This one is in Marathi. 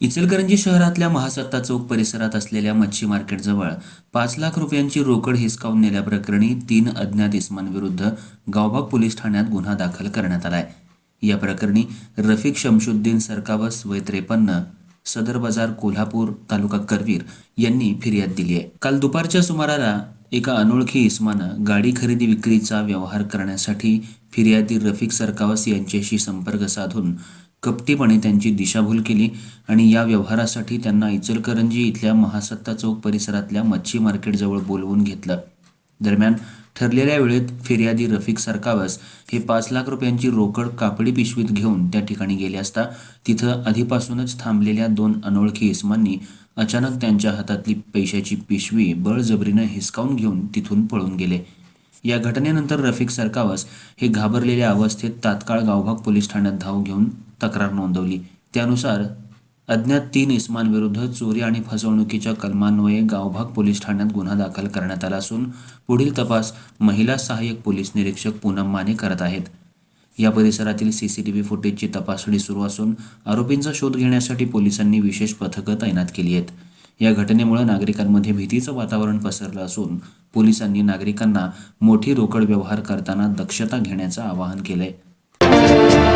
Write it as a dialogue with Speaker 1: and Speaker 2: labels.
Speaker 1: इचलकरंजी शहरातल्या महासत्ता चौक परिसरात असलेल्या मच्छी मार्केटजवळ पाच लाख रुपयांची रोकड हिसकावून नेल्याप्रकरणी तीन अज्ञात इसमांविरुद्ध गावभाग पोलीस ठाण्यात गुन्हा दाखल करण्यात आलाय. या प्रकरणी रफिक शमशुद्दीन सरकावस वय त्रेपन्न सदर बाजार कोल्हापूर तालुका करवीर यांनी फिर्याद दिली आहे. काल दुपारच्या सुमाराला एका अनोळखी इस्मानं गाडी खरेदी विक्रीचा व्यवहार करण्यासाठी फिर्यादी रफिक सरकावस यांच्याशी संपर्क साधून कपटीपणे त्यांची दिशाभूल केली आणि या व्यवहारासाठी त्यांना इचलकरंजी इथल्या महासत्ता चौक परिसरातल्या मच्छी मार्केटजवळ बोलवून घेतलं. दरम्यान ठरलेल्या वेळेत फिर्यादी रफिक सरकावस हे पाच लाख रुपयांची रोकड कापडी पिशवीत घेऊन त्या ठिकाणी गेले असता तिथं आधीपासूनच थांबलेल्या दोन अनोळखी इसमांनी अचानक त्यांच्या हातातली पैशाची पिशवी बळजबरीनं हिसकावून घेऊन तिथून पळून गेले. या घटनेनंतर रफिक सरकावस हे घाबरलेल्या अवस्थेत तात्काळ गावभाग पोलीस ठाण्यात धाव घेऊन तक्रार नोंदवली. त्यानुसार अज्ञात तीन इस्मांविरुद्ध चोरी आणि फसवणुकीच्या कलमान्वये गावभाग पोलीस ठाण्यात गुन्हा दाखल करण्यात आला असून पुढील तपास महिला सहाय्यक पोलीस निरीक्षक पूनम माने करत आहेत. या परिसरातील सी सी टी व्ही फुटेजची तपासणी सुरू असून आरोपींचा शोध घेण्यासाठी पोलिसांनी विशेष पथकं तैनात केली आहेत. या घटनेमुळे नागरिकांमध्ये भीतीचं वातावरण पसरलं असून पोलिसांनी नागरिकांना मोठी रोकड व्यवहार करताना दक्षता घेण्याचं आवाहन केलं आहे